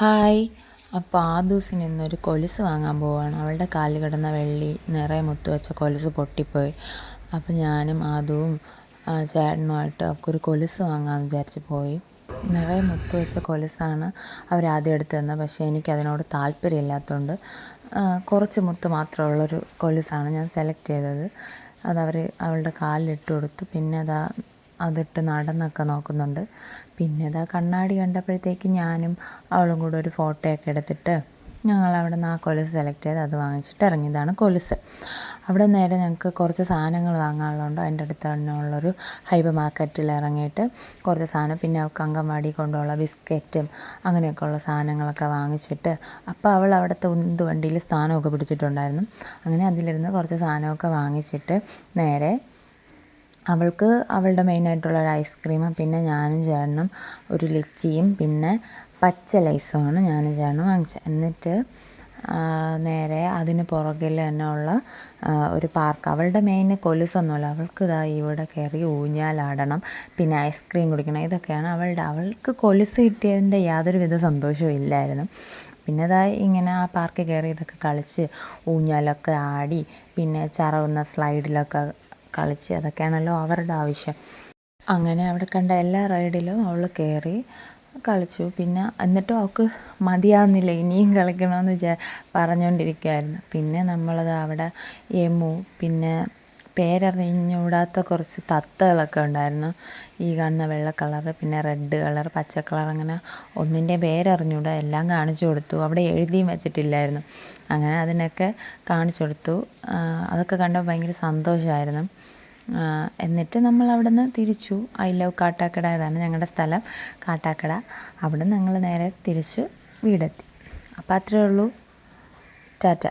Hi. അപ്പോൾ ആദൂസിന് നിന്നൊരു കൊലുസ് വാങ്ങാൻ പോവാണ്. അവളുടെ കാലിൽ കിടന്ന വെള്ളി നിറയെ മുത്തു വെച്ച കൊലുസ് പൊട്ടിപ്പോയി. അപ്പോൾ ഞാനും ആദുവും ചേട്ടനുമായിട്ട് അവൾക്കൊരു കൊലുസ് വാങ്ങാമെന്ന് വിചാരിച്ച് പോയി. നിറയെ മുത്തു വെച്ച കൊലുസാണ് അവരാദ്യം എടുത്തു തന്നത്. പക്ഷേ എനിക്കതിനോട് താല്പര്യമില്ലാത്തതുകൊണ്ട് കുറച്ച് മുത്ത് മാത്രമുള്ളൊരു കൊലുസാണ് ഞാൻ സെലക്ട് ചെയ്തത്. അതവർ അവളുടെ കാലിലിട്ട് കൊടുത്തു. പിന്നെ അതാ അതിട്ട് നടന്നൊക്കെ നോക്കുന്നുണ്ട്. പിന്നെ ഇതാ കണ്ണാടി കണ്ടപ്പോഴത്തേക്ക് ഞാനും അവളും കൂടെ ഒരു ഫോട്ടോയൊക്കെ എടുത്തിട്ട് ഞങ്ങൾ അവിടെ നിന്ന് ആ കൊലുസ് സെലക്ട് ചെയ്ത് അത് വാങ്ങിച്ചിട്ട് ഇറങ്ങിയതാണ് കൊലുസ്. അവിടെ നേരെ ഞങ്ങൾക്ക് കുറച്ച് സാധനങ്ങൾ വാങ്ങാനുള്ളതുകൊണ്ട് അതിന്റെ അടുത്ത് തന്നെ ഉള്ളൊരു ഹൈബർ മാർക്കറ്റിൽ ഇറങ്ങിയിട്ട് കുറച്ച് സാധനം പിന്നെ അവൾക്ക് അങ്കൻവാടി കൊണ്ടുള്ള ബിസ്ക്കറ്റും അങ്ങനെയൊക്കെയുള്ള സാധനങ്ങളൊക്കെ വാങ്ങിച്ചിട്ട് അപ്പോൾ അവൾ അവിടുത്തെ ഉന്ത് വണ്ടിയിൽ സ്ഥാനമൊക്കെ പിടിച്ചിട്ടുണ്ടായിരുന്നു. അങ്ങനെ അതിലിരുന്ന് കുറച്ച് സാധനമൊക്കെ വാങ്ങിച്ചിട്ട് നേരെ അവൾക്ക് അവളുടെ മെയിനായിട്ടുള്ള ഒരു ഐസ്ക്രീമും പിന്നെ ഞാനും ചേട്ടനും ഒരു ലിച്ചിയും പിന്നെ പച്ച ലൈസുമാണ് ഞാനും ചേട്ടനും വാങ്ങിച്ചത്. എന്നിട്ട് നേരെ അതിന് പുറകിൽ തന്നെ ഉള്ള ഒരു പാർക്ക് അവളുടെ മെയിൻ കൊലുസൊന്നുമല്ല. അവൾക്ക് ഇതാ ഇവിടെ കയറി ഊഞ്ഞാലാടണം പിന്നെ ഐസ്ക്രീം കുടിക്കണം. ഇതൊക്കെയാണ് അവളുടെ അവൾക്ക് കൊലുസ് കിട്ടിയതിന്റെ യാതൊരുവിധ സന്തോഷവും ഇല്ലായിരുന്നു. പിന്നെ ഇതാ ഇങ്ങനെ ആ പാർക്കിൽ കയറി ഇതൊക്കെ കളിച്ച് ഊഞ്ഞാലൊക്കെ ആടി പിന്നെ ചറവുന്ന സ്ലൈഡിലൊക്കെ കളിച്ച് അതൊക്കെയാണല്ലോ അവരുടെ ആവശ്യം. അങ്ങനെ അവിടെ കണ്ട എല്ലാ റൈഡിലും അവൾ കയറി കളിച്ചു. പിന്നെ എന്നിട്ടും അവൾക്ക് മതിയാവുന്നില്ല ഇനിയും കളിക്കണമെന്ന് വിചാ പറഞ്ഞുകൊണ്ടിരിക്കുകയായിരുന്നു പിന്നെ നമ്മളത് അവിടെ എമു പിന്നെ പേരറിഞ്ഞൂടാത്ത കുറച്ച് തത്തകളൊക്കെ ഉണ്ടായിരുന്നു. ഈ കാണുന്ന വെള്ള കളറ് പിന്നെ റെഡ് കളർ പച്ച കളർ അങ്ങനെ ഒന്നിന്റെ പേരറിഞ്ഞൂടാ എല്ലാം കാണിച്ചു കൊടുത്തു. അവിടെ എഴുതിയും വെച്ചിട്ടില്ലായിരുന്നു. അങ്ങനെ അതിനൊക്കെ കാണിച്ചു കൊടുത്തു. അതൊക്കെ കണ്ടപ്പോൾ ഭയങ്കര സന്തോഷമായിരുന്നു എന്നിട്ട് നമ്മൾ അവിടെ നിന്ന് തിരിച്ചു. ഐ ലവ് കാട്ടാക്കട ഇതാണ് ഞങ്ങളുടെ സ്ഥലം കാട്ടാക്കട. അവിടെ നിന്ന് ഞങ്ങൾ നേരെ തിരിച്ച് വീടെത്തി. അപ്പോൾ അത്രേ ഉള്ളൂ. ടാറ്റ.